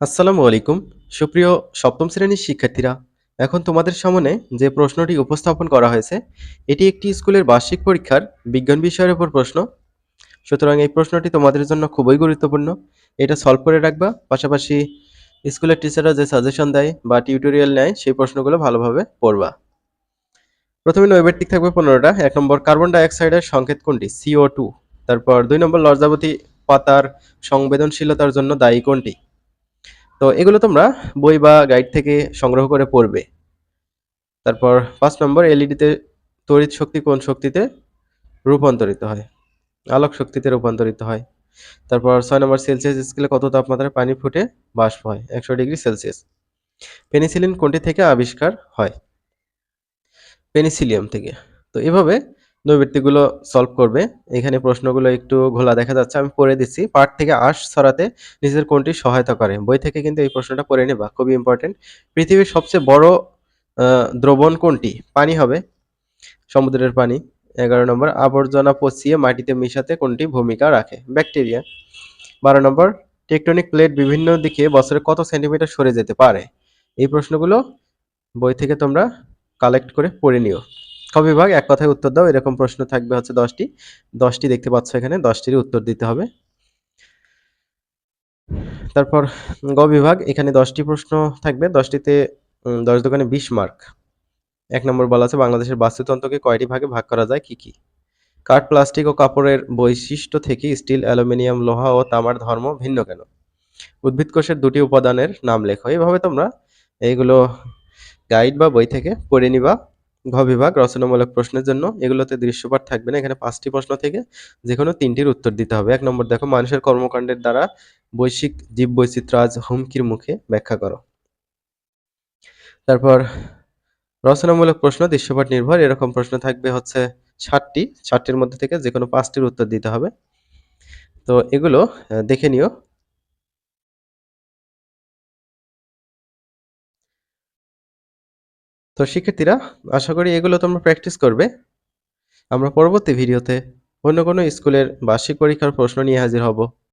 আসসালামু আলাইকুম। সুপ্রিয় সপ্তম শ্রেণির শিক্ষার্থীরা, এখন তোমাদের সামনে যে প্রশ্নটি উপস্থাপন করা হয়েছে, এটি একটি স্কুলের বার্ষিক পরীক্ষার বিজ্ঞান বিষয়ের উপর প্রশ্ন। সুতরাং এই প্রশ্নটি তোমাদের জন্য খুবই গুরুত্বপূর্ণ। এটা সলভ করে রাখবা, পাশাপাশি স্কুলের টিচাররা যে সাজেশন দেয় বা টিউটোরিয়াল নেয়, সেই প্রশ্নগুলো ভালোভাবে পড়বা। প্রথমে নৈবেত্তিক থাকবে পনেরোটা। এক নম্বর কার্বন ডাইঅক্সাইডের সংকেত কোনটি? সিও টু তারপর দুই নম্বর, লজ্জাবতী পাতার সংবেদনশীলতার জন্য দায়ী কোনটি? তো এগুলো তোমরা বই বা গাইড থেকে সংগ্রহ করে পড়বে। তারপর পাঁচ নম্বর এলইডিতে তড়িৎ শক্তি কোন শক্তিতে রূপান্তরিত হয়? আলোক শক্তিতে রূপান্তরিত হয়। তারপর ছয় নম্বর সেলসিয়াস স্কেলে কত তাপমাত্রায় পানি ফুটে? বাষ্প হয়, একশো ডিগ্রি সেলসিয়াস। পেনিসিলিন কোনটি থেকে আবিষ্কার হয়? পেনিসিলিয়াম থেকে। তো এভাবে নৈবৃত্তিগুলো সলভ করবে। এখানে প্রশ্নগুলো একটু ঘোলা দেখা যাচ্ছে, আমি পড়ে দিচ্ছি। পাঠ থেকে আশ ছড়াতে নিজের কোনটি সহায়তা করে? বই থেকে কিন্তু এই প্রশ্নটা পড়ে নেবা, খুবই ইম্পর্টেন্ট পৃথিবীর সবচেয়ে বড় দ্রবণ কোনটি? পানি হবে, সমুদ্রের পানি। এগারো নম্বর, আবর্জনা পচিয়ে মাটিতে মিশাতে কোনটি ভূমিকা রাখে? ব্যাকটেরিয়া। বারো নম্বর, টেকটনিক প্লেট বিভিন্ন দিকে বছরে কত সেন্টিমিটার সরে যেতে পারে? এই প্রশ্নগুলো বই থেকে তোমরা কালেক্ট করে পড়ে নিও। ক বিভাগ এক কথায় উত্তর দাও, এরকম প্রশ্ন থাকবে হচ্ছে দশটি। দশটি দেখতে পাচ্ছ এখানে দশটির উত্তর দিতে হবে। তারপর গ বিভাগ, এখানে দশটি প্রশ্ন থাকবে। দশটিতে দশ দোকানে বিশ মার্ক। এক নম্বর বলা আছে, বাংলাদেশের বাস্তুতন্ত্রকে কয়টি ভাগে ভাগ করা যায়, কি কি? কাঠ, প্লাস্টিক ও কাপড়ের বৈশিষ্ট্য থেকে স্টিল, অ্যালুমিনিয়াম, লোহা ও তামার ধর্ম ভিন্ন কেন? উদ্ভিদ কোষের দুটি উপাদানের নাম লেখো। এইভাবে তোমরা এইগুলো গাইড বা বই থেকে পড়ে নিবা। ঘ বিভাগ রচনামূলক প্রশ্নের জন্য এগুলোতে দৃশ্যপাঠ থাকবে না। এখানে পাঁচটি প্রশ্ন থেকে যে কোনো তিনটির উত্তর দিতে হবে। এক নম্বর, দেখো মানুষের কর্মকাণ্ডের দ্বারা বৈশ্বিক জীব বৈচিত্র্য আজ হুমকির মুখে ব্যাখ্যা করো। তারপর, রচনামূলক প্রশ্ন দৃশ্যপাঠ নির্ভর। এরকম প্রশ্ন থাকবে হচ্ছে ষাটটি। ষাটটির মধ্যে থেকে যে কোনো পাঁচটির উত্তর দিতে হবে। তো এগুলো দেখে নিও। তো শিক্ষার্থীরা, আশা করি এগুলো তোমরা প্র্যাকটিস করবে। আমরা পরবর্তী ভিডিওতে অন্য কোনো স্কুলের বার্ষিক পরীক্ষার প্রশ্ন নিয়ে হাজির হব।